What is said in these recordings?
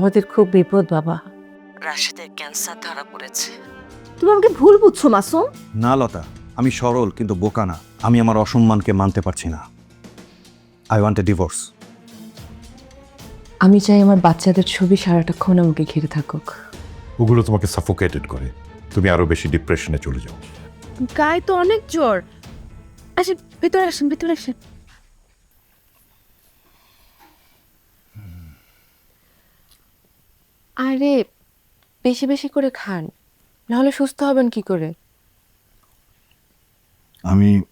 আমাদের খুব বিপদ বাবা। রাশেদের ক্যান্সার ধরা পড়েছে। তুমি আমাকে ভুল বুঝছ মাসুম। না লতা আমি সরল কিন্তু বোকা না। আমি আমার অসম্মানকে মানতে পারছি না। আই ওয়ান্ট এ ডিভোর্স আমি চাই আমার বাচ্চাদের ছবি সারাটাক্ষণ আমাকে ঘিরে থাকুক। ওগুলো তোমাকে সাফোকেটেড করে। তুমি আরও বেশি ডিপ্রেশনে চলে যাও। গায়ে তো অনেক জ্বর। আসেন ভেতরে আসেন ভেতরে আসেন। আরে বেশি বেশি করে খান। নাহলে সুস্থ হবেন কি করে? আমি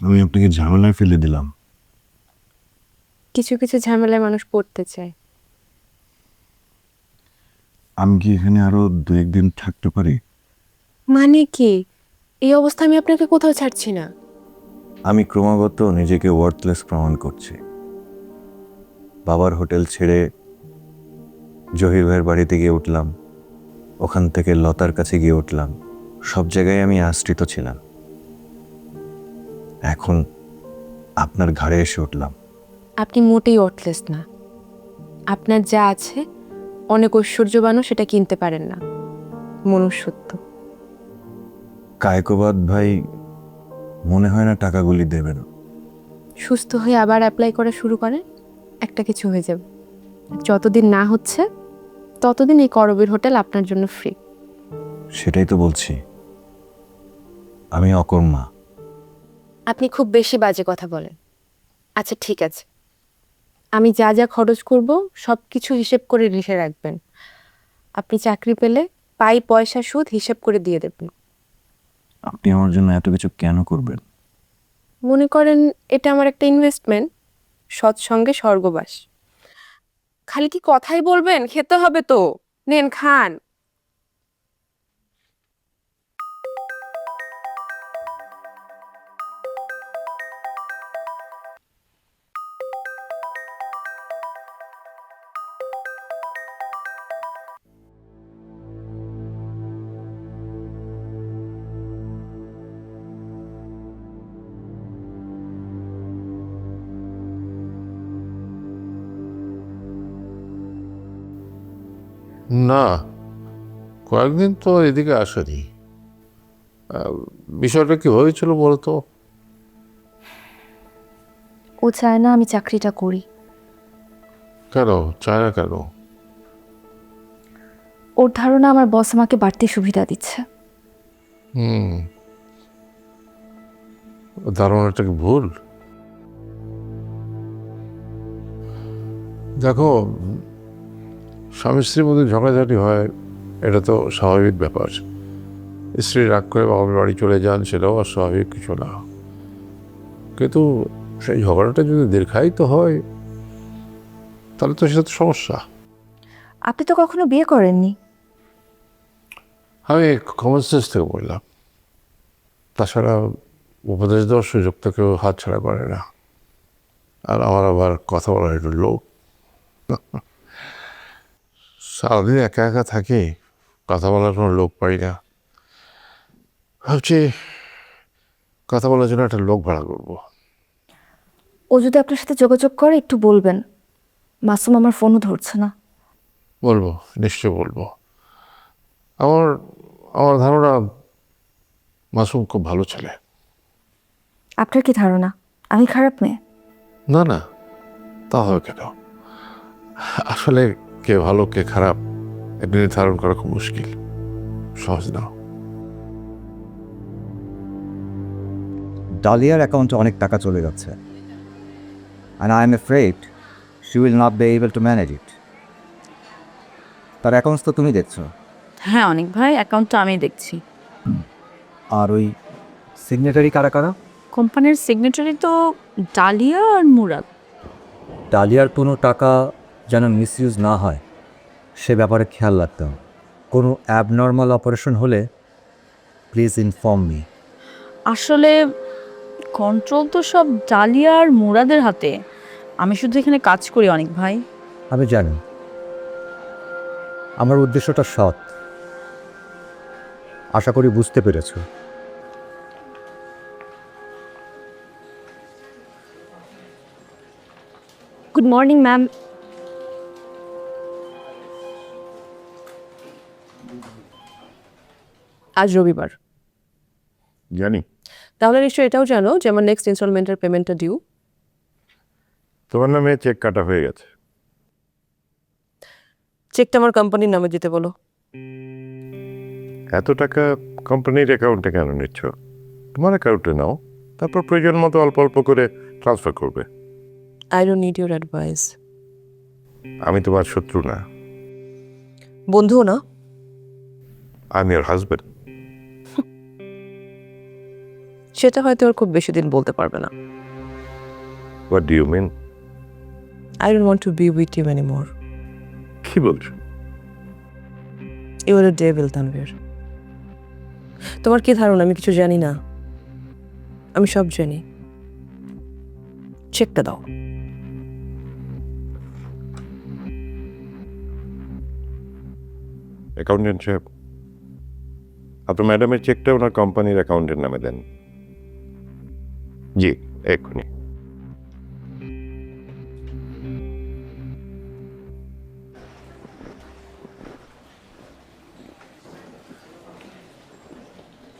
আমি আপনাকে ঝামেলায় ফেলে দিলাম। কিছু কিছু ঝামেলায় মানুষ পড়তে চায়। আমি কি এখানে আরও দু একদিন থাকতে পারি? মানে কি? এই অবস্থা আমি আপনাকে কোথাও ছাড়ছি না। আমি ক্রমাগত নিজেকে ওয়ার্থলেস প্রমাণ করছি। বাবার হোটেল ছেড়ে জহির ভাইয়ের বাড়িতে গিয়ে উঠলাম। ওখান থেকে লতার কাছে গিয়ে উঠলাম। সব জায়গায় আমি আশ্রিত ছিলাম। এখন আপনার ঘাড়ে এসে উঠলাম। আপনি মোটেই অর্থলেস না। আপনার যা আছে অনেক ঐশ্বর্যবানও সেটা কিনতে পারেন না। মনুষ্যত্ব। কায়কোবাদ ভাই মনে হয় না টাকাগুলি দেবেন। সুস্থ হয়ে আবার অ্যাপ্লাই করা শুরু করেন একটা কিছু হয়ে যাবে। যতদিন না হচ্ছে ততদিন এই করবীর হোটেল আপনার জন্য ফ্রি সেটাই তো বলছি। আমি অকর্মা। আপনি খুব বেশি বাজে কথা বলেন। আচ্ছা ঠিক আছে। আমি যা যা খরচ করব সব কিছু হিসেব করে লিখে রাখবেন। আপনি চাকরি পেলে পাই পয়সা সুদ হিসেব করে দিয়ে দেবেন। আপনি আমার জন্য এত কিছু কেন করবেন? মনে করেন এটা আমার একটা ইনভেস্টমেন্ট সৎসঙ্গে স্বর্গবাস। খালি কি কথাই বলবেন? খেতে হবে তো। নেন খান। না কয়েকদিন তো এদিকে আসেনি। বিষয়টা কি হয়েছিল বলতো? ও চায় না আমি চাকরিটা করি। কেন? চায় না কেন? ওর ধারণা আমার বস আমাকে বাড়তি সুবিধা দিচ্ছে। হুম। ধারণাটা কি ভুল? দেখো স্বামী স্ত্রীর মধ্যে ঝগড়াঝাটি হয় এটা তো স্বাভাবিক ব্যাপার। স্ত্রী রাগ করে বাবার বাড়ি চলে যান সেটাও আর স্বাভাবিক কিছু না। কিন্তু সেই ঝগড়াটা যদি দীর্ঘায়িত হয় তাহলে তো সেটা তো সমস্যা। আপনি তো কখনো বিয়ে করেননি? আমি কমন সেন্স থেকে বললাম। তাছাড়া উপদেশ দেওয়ার সুযোগ তো কেউ হাত ছাড়া করে না। আর আমার আবার কথা বলার একটু লোক। সারাদিন একা একা থাকি কথা বলার কোনো লোক পাই না। ভাবছি কথা বলার জন্য একটা লোক ভাড়া করব। ও যদি আপনার সাথে যোগাযোগ করে একটু বলবেন। মাসুম আমার ফোনও ধরছে না। বলব নিশ্চয় বলব। আমার আমার ধারণা মাসুম খুব ভালো ছেলে। আপনার কি ধারণা? আমি খারাপ মেয়ে? না না তা হবে কেন? আসলে কে ভালো কে খারাপ এটা নির্ধারণ করা খুব মুশকিল। সহজ না। ডালিয়ার অ্যাকাউন্টে অনেক টাকা চলে যাচ্ছে। And I am afraid she will not be able to manage it তার অ্যাকাউন্টস তো তুমি দেখছ। হ্যাঁ অনেক ভাই অ্যাকাউন্টটা আমি দেখছি। আর ওই সিগনেটারি কারা কারা? কোম্পানির সিগনেটারি তো ডালিয়া আর মুরাদ। ডালিয়ার কোনো টাকা যেন মিসইউজ না হয়। সে ব্যাপারে খেয়াল রাখতাম কোনো অ্যাবনর্মাল অপারেশন হলে প্লিজ ইনফর্ম মি আসলে কন্ট্রোল তো সব ডালিয়া আর মুরাদের হাতে। আমি শুধু এখানে কাজ করি অনেক ভাই। আমি জানি। আমার উদ্দেশ্যটা সৎ। আশা করি বুঝতে পেরেছ। গুড মর্নিং ম্যাম আজ রবিবার। জানি। তাহলে নিশ্চয়ই এটাও জানো যে আমার নেক্সট ইনস্টলমেন্টের পেমেন্টটা ডিউ তোমার নামে চেক কাটা হয়ে গেছে। চেকটা আমার কোম্পানির নামে দিতে বলো। এত টাকা কোম্পানির অ্যাকাউন্টে কেন নিচ্ছ? তোমার অ্যাকাউন্টে নাও তারপর প্রয়োজন মতো অল্প অল্প করে ট্রান্সফার করবে। I don't need your advice আমি তোমার শত্রু না। বন্ধুও না। আমি ওর হাজবেন্ড সেটা হয়তো ওর খুব বেশি দিন বলতে পারবে না। What do you mean I don't want to be with you anymore কি বলছো? ইউ আর ডেভিল তানভীর তোমার কি ধারণা? আমি কিছু জানি না। আমি সব জানি। চেকটা দাও। অ্যাকাউন্টেন্ট সাহেব আপনার ম্যাডামের চেকটা ওনার কোম্পানির অ্যাকাউন্টের নামে দেন। জি এক্ষুনি।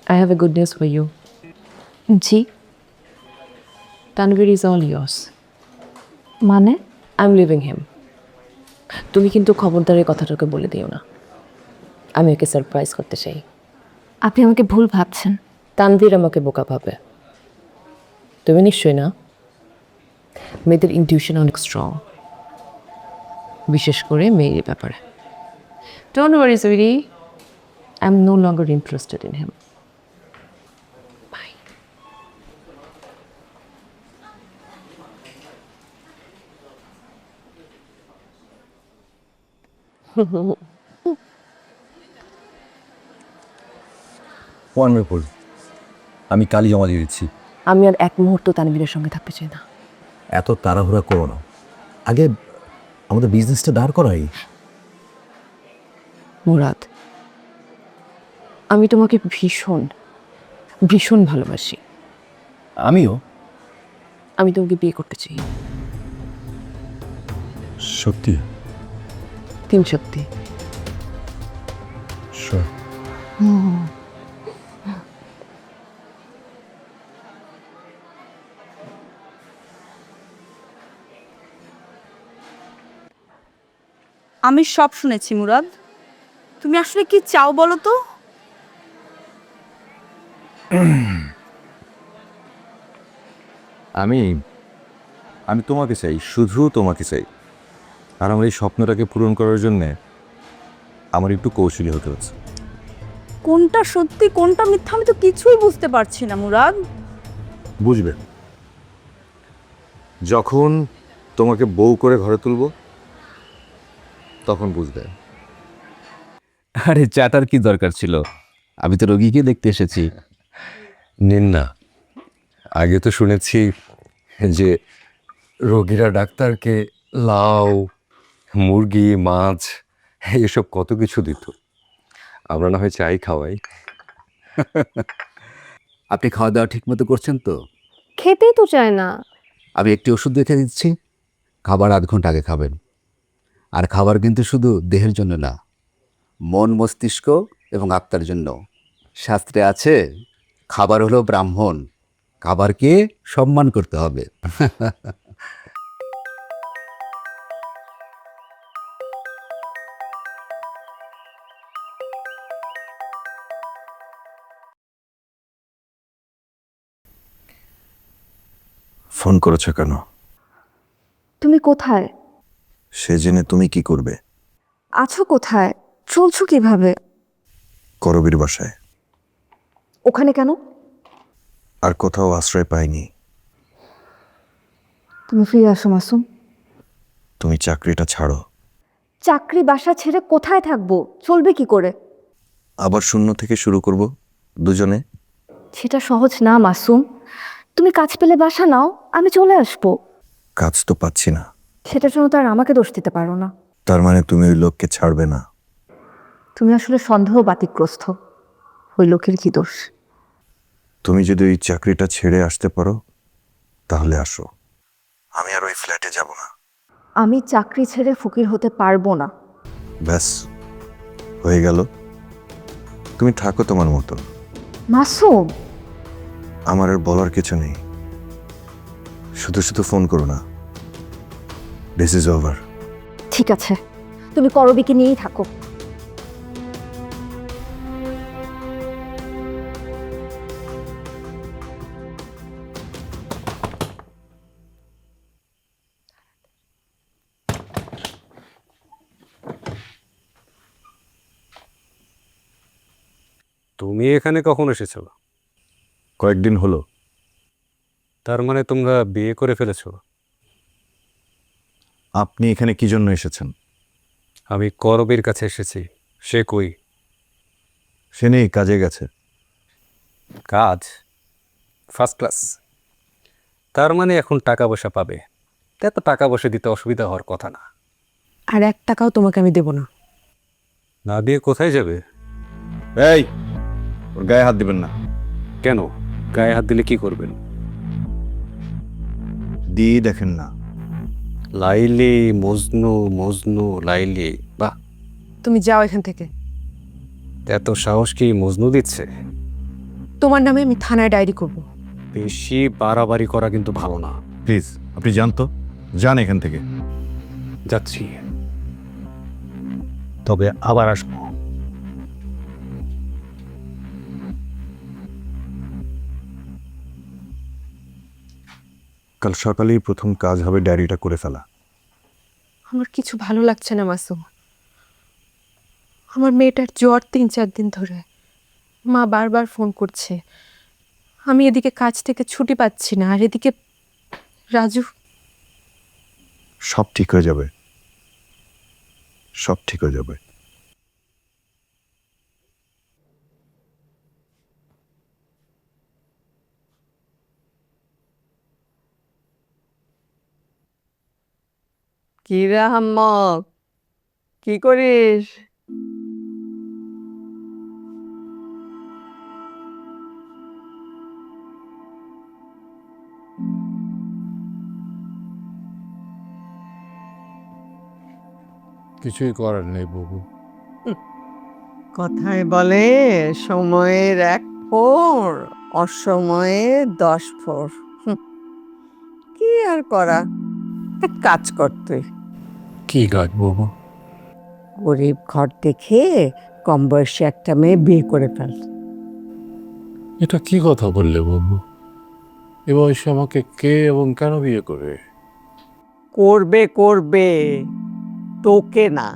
I have a good news for you. জি। Tanvir is all yours. মানে? আই এম লিভিং হিম তুমি কিন্তু খবরদার এই কথাটাকে বলে দিও না। আমি ওকে সারপ্রাইজ করতে চাই। আপনি আমাকে ভুল ভাবছেন। তানভীর আমাকে বোকা ভাবে। তুমি নিশ্চয়ই না? মেয়েদের ইনটিউশন অনেক স্ট্রং বিশেষ করে মেয়ের ব্যাপারে। Don't worry sweetie I am no longer interested in him wonderful আমি কালই জমা দিয়ে দিচ্ছি। আমি আর এক মুহূর্ত তানভীরের সঙ্গে থাকতে চাই না। এত তাড়াহুড়া করো না। আগে আমাদের বিজনেসটা দাঁড় করাই। মুরাদ আমি তোমাকে ভীষণ ভীষণ ভালোবাসি। আমিও। আমি তোমাকে বিয়ে করতে চাই। সত্যি? তিন সত্যি। আমি সব শুনেছি মুরাদ। তুমি আসলে কি চাও বলো তো? আমি আমি তোমাকে চাই শুধু তোমাকে চাই। আর আমার এই স্বপ্নটাকে পূরণ করার জন্যে আমার একটু কৌশলী হতে হচ্ছে। কোনটা সত্যি কোনটা মিথ্যা আমি তো কিছুই বুঝতে পারছি না মুরাদ। বুঝবে। যখন তোমাকে বউ করে ঘরে তুলবো তখন বুঝবে। আরে চাটার কি দরকার ছিল? আমি তো রোগীকে দেখতে এসেছি। নিন না। আগে তো শুনেছি যে রোগীরা ডাক্তারকে লাউ মুরগি মাছ এসব কত কিছু দিত। আমরা না হয় চাই খাওয়াই। আপনি খাওয়া দাওয়া ঠিক মতো করছেন তো? খেতেই তো চায় না। আমি একটি ওষুধ দেখে দিচ্ছি। খাবার আধ ঘণ্টা আগে খাবেন। আর খাবার কিন্তু শুধু দেহের জন্য না মন মস্তিষ্ক এবং আত্মার জন্য। শাস্ত্রে আছে খাবার হলো ব্রাহ্মণ খাবারকে সম্মান করতে হবে। ফোন করেছ কেন? তুমি কোথায়? সে জেনে তুমি কি করবে? আছো কোথায়? চলছো কীভাবে? করবীর বাসায়। ওখানে কেন? আর কোথাও আশ্রয় পাইনি। তুমি ফিরে আসো মাসুম। তুমি চাকরিটা ছাড়ো। চাকরি বাসা ছেড়ে কোথায় থাকব? চলবে কি করে? আবার শূন্য থেকে শুরু করব দুজনে? সেটা সহজ না মাসুম। তুমি কাজ পেলে বাসা নাও আমি চলে আসব। কাজ তো পাচ্ছি না। সেটার জন্য তো আর আমাকে দোষ দিতে পারো না। তার মানে তুমি ওই লোককে ছাড়বে না। তুমি আসলে সন্দেহ বাতিগ্রস্ত ওই লোকের কি দোষ? তুমি যদি ওই চাকরিটা ছেড়ে আসতে পারো তাহলে আসো। আমি আর ওই ফ্ল্যাটে যাব না। আমি চাকরি ছেড়ে ফকির হতে পারব না। ব্যাস হয়ে গেল। তুমি থাকো তোমার মতো। মাসুম! আমার আর বলার কিছু নেই। শুধু শুধু ফোন করো না। দিস ইজ ওভার ঠিক আছে। তুমি করবিকে নিয়েই থাকো। তুমি এখানে কখন এসেছ? কয়েকদিন হলো। তার মানে তোমরা বিয়ে করে ফেলেছো? আপনি এখানে কি জন্য এসেছেন? আমি করবীর কাছে এসেছি। সে কই? সে নেই কাজে গেছে। কাজ? ফার্স্ট ক্লাস তার মানে এখন টাকা পয়সা পাবে। তা তো টাকা পয়সা দিতে অসুবিধা হওয়ার কথা না। আর এক টাকাও তোমাকে আমি দেব না। না দিয়ে কোথায় যাবে? এই ওর গায়ে হাত দিবেন না। কেন? গায়ে হাত দিলে কি করবেন? দিয়ে দেখেন না। লাইলি মজনু মজনু লাইলি বাহ। তুমি যাও এখান থেকে। এত সাহস কি মজনু দিচ্ছে? তোমার নামে আমি থানায় ডায়েরি করব। বেশি বাড়াবাড়ি করা কিন্তু ভালো না। প্লিজ আপনি জানতো যান এখান থেকে। যাচ্ছি। তবে আবার আসব। কাল সকালেই প্রথম কাজ হবে ডায়েরিটা করে ফেলা। আমার কিছু ভালো লাগছে না মাসুম। আমার মেয়েটার জ্বর তিন চার দিন ধরে। মা বারবার ফোন করছে। আমি এদিকে কাজ থেকে ছুটি পাচ্ছি না আর এদিকে রাজু। সব ঠিক হয়ে যাবে। সব ঠিক হয়ে যাবে। কি রে হাম্মক? কি করিস? কিছুই করার নেই বাবু। কথায় বলে সময়ের এক ফোর অসময়ে দশ ফোর। কি আর করা? কাজ করতে। কি গাছ বাবু গরিব ঘর দেখে কম বয়সে একটা মেয়ে বিয়ে করে ফেল। এটা কি কথা বললে বাবু এ বয়সে আমাকে কে এবং কেন বিয়ে করবে করবে করবে। তোকে না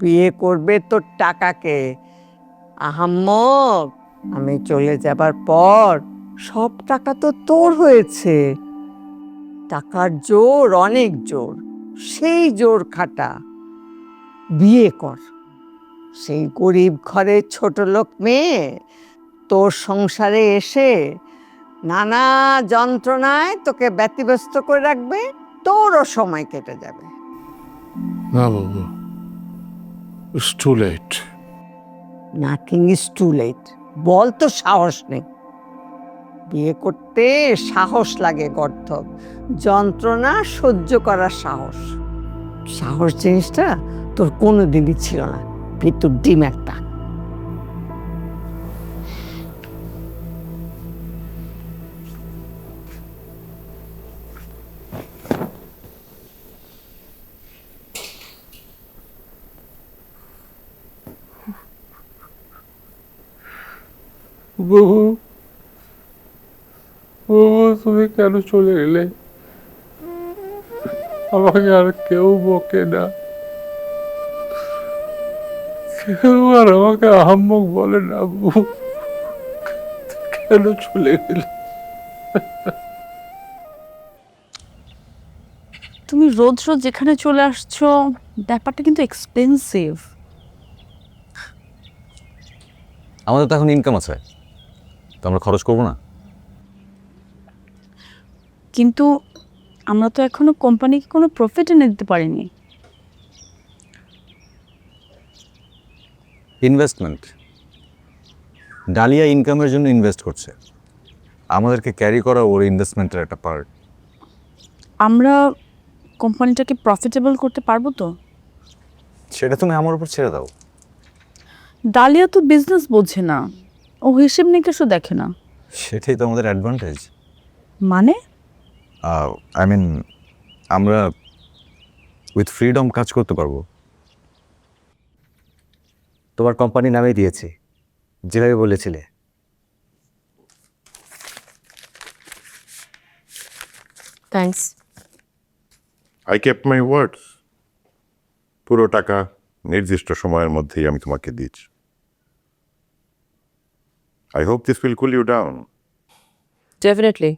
বিয়ে করবে তোর টাকাকে। আহাম্মক আমি চলে যাবার পর সব টাকা তো তোর হয়েছে। টাকার জোর অনেক জোর। সেই জোর খাটা বিয়ে কর। সেই গরিব ঘরের ছোট লোক মেয়ে তোর সংসারে এসে নানা যন্ত্রণায় তোকে ব্যতিব্যস্ত করে রাখবে তোরও সময় কেটে যাবে। না বাবু it's too late nothing is too late বল তো সাহস নেই। বিয়ে করতে সাহস লাগে গর্ধব। যন্ত্রণা সহ্য করার সাহস। সাহস জিনিসটা তোর কোনো দিনই ছিল না। ভিতর ডিম একটা। বহু তুমি কেন চলে এলে? আমাকে আর কেউ বকে না। কেউ আর আমাকে আহাম্মক বলে না বাবু কেন চলে গেলে? তুমি রোজ রোজ যেখানে চলে আসছো ব্যাপারটা কিন্তু এক্সপেন্সিভ আমাদের তো এখন ইনকাম আছে। তো আমরা খরচ করব না। কিন্তু আমরা তো এখনও কোম্পানিকে কোনো প্রফিট এনে দিতে পারিনি। ইনভেস্টমেন্ট ডালিয়া ইনকামের জন্য ইনভেস্ট করছে। আমাদেরকে ক্যারি করা ওর ইনভেস্টমেন্টের একটা পার্ট আমরা কোম্পানিটাকে প্রফিটেবল করতে পারব তো? সেটা তুমি আমার উপর ছেড়ে দাও। ডালিয়া তো বিজনেস বোঝে না। ও হিসেব নিকেশও দেখে না। সেটাই তো আমাদের অ্যাডভান্টেজ মানে? আই মিন আমরা উইথ ফ্রিডম কাজ করতে পারব। তোমার কোম্পানি নামে দিয়েছি। যেভাবে বলেছিলে। Thanks I kept my words পুরো টাকা নির্দিষ্ট সময়ের মধ্যেই আমি তোমাকে দিচ্ছি I hope this will cool you down definitely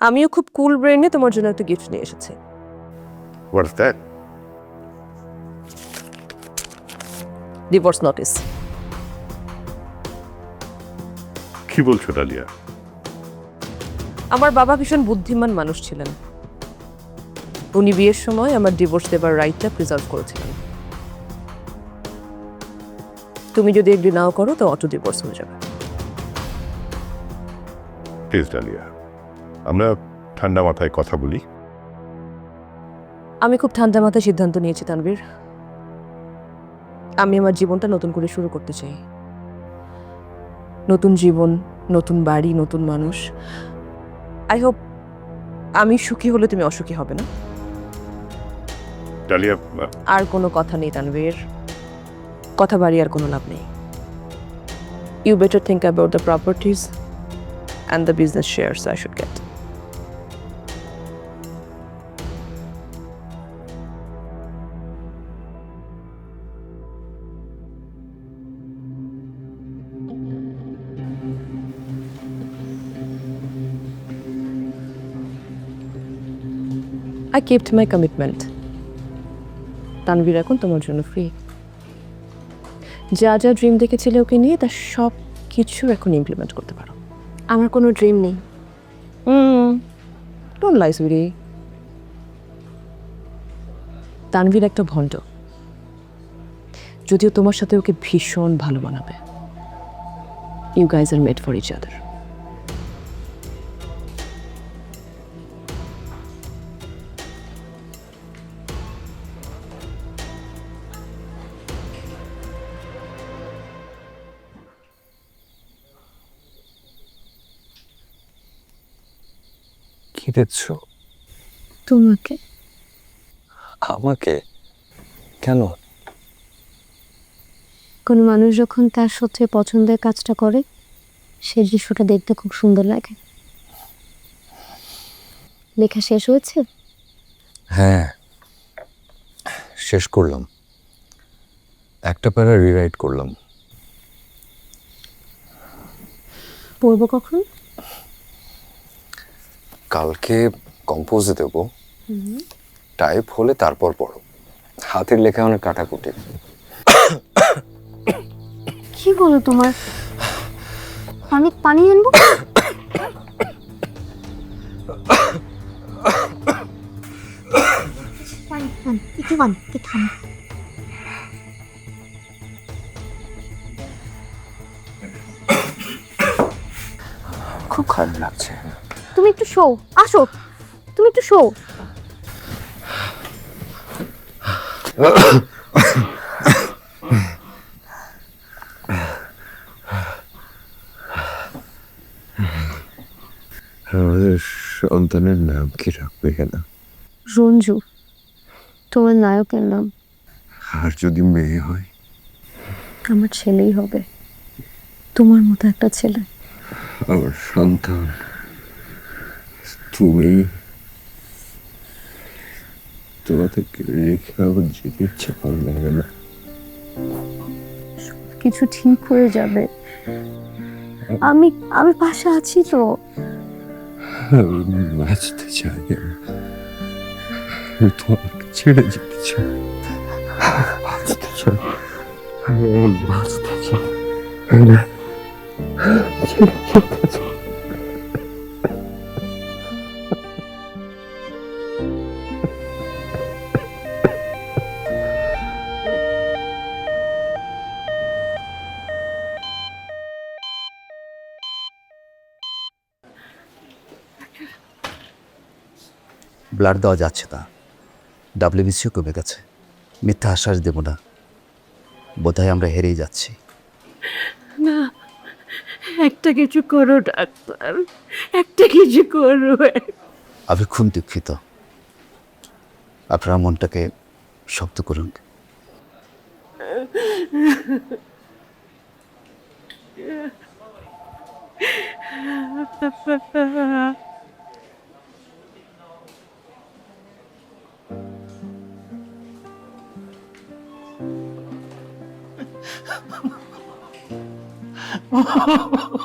আমিও খুব কুল ব্রেনে তোমার জন্য একটা গিফট নিয়ে এসেছি। হোয়াটস দ্যাট ডিভোর্স নোটিস কি বলছো ডালিয়া? আমার বাবা ভীষণ বুদ্ধিমান মানুষ ছিলেন। উনি বিয়ের সময় আমার ডিভোর্স দেবার রাইটটা প্রিজার্ভ করেছিলেন। তুমি যদি এগ্রি নাও করো তো অটো ডিভোর্স হয়ে যাবে। প্লিজ ডালিয়া। আমরা ঠান্ডা মাথায় কথা বলি। আমি খুব ঠান্ডা মাথায় সিদ্ধান্ত নিয়েছি তানবীর আমি আমার জীবনটা নতুন করে শুরু করতে চাই। নতুন জীবন নতুন বাড়ি নতুন মানুষ। আই হোপ আমি সুখী হলে তুমি অসুখী হবে না। ডালিয়া আর কোনো কথা নেই তানবীর কথা বাড়ি আর কোনো লাভ নেই। You better think about the properties and the business shares I should get I kept my commitment Tanvir এখন তোমার জন্য ফ্রি যা যা ড্রিম দেখেছিলে ওকে নিয়ে তার সব কিছু এখন ইমপ্লিমেন্ট করতে পারো। আমার কোনো ড্রিম নেই। ডোন্ট লাই সুইরি তানভীর একটা ভণ্ড। যদিও তোমার সাথে ওকে ভীষণ ভালো বানাবে you guys are made for each other দেখছ তোমাকে? আমাকে? কেন? কোনো মানুষ যখন তার সবচেয়ে পছন্দের কাজটা করে সেই দৃশ্যটা দেখতে খুব সুন্দর লাগে। লেখা শেষ হয়েছে? হ্যাঁ। শেষ করলাম। একটা প্যারা রিরাইট করলাম। পড়ব কখন? কালকে কম্পোজে দেব। টাইপ হলে তারপর পড়ো। হাতের লেখা অনেক কাটাকুটি। কি বলো তোমার? পানি পানি আনব? একটু পানি, একটু। খুব খারাপ লাগছে। তুমি একটু শো আসো। তুমি একটু শো। আমাদের সন্তানের নাম কি রাখবে কেন? রঞ্জু তোমার নায়কের নাম। আর যদি মেয়ে হয়? আমার ছেলেই হবে। তোমার মতো একটা ছেলে। আমার সন্তান। তুমি তোমাদেরকে রেখে আমার যেতে ইচ্ছে ভালো লাগে না। কিছু ঠিক হয়ে যাবে। আমি আমি পাশে আছি তো। আমি বাঁচতে চাই। আমি তোমাকে ছেড়ে যেতে চাই। বাঁচতে চাই। বাঁচতে চাই। চাই। ব্লাড দেওয়া যাচ্ছে না। ডাব্লিউবিসিও কমে গেছে। মিথ্যা আশ্বাস দেব না। বোধহয় আমরা হেরেই যাচ্ছি। না একটা কিছু করো ডাক্তার। একটা কিছু করো। আমি খুব দুঃখিত। আপনার মনটাকে শক্ত করুন। Yeah. Oh,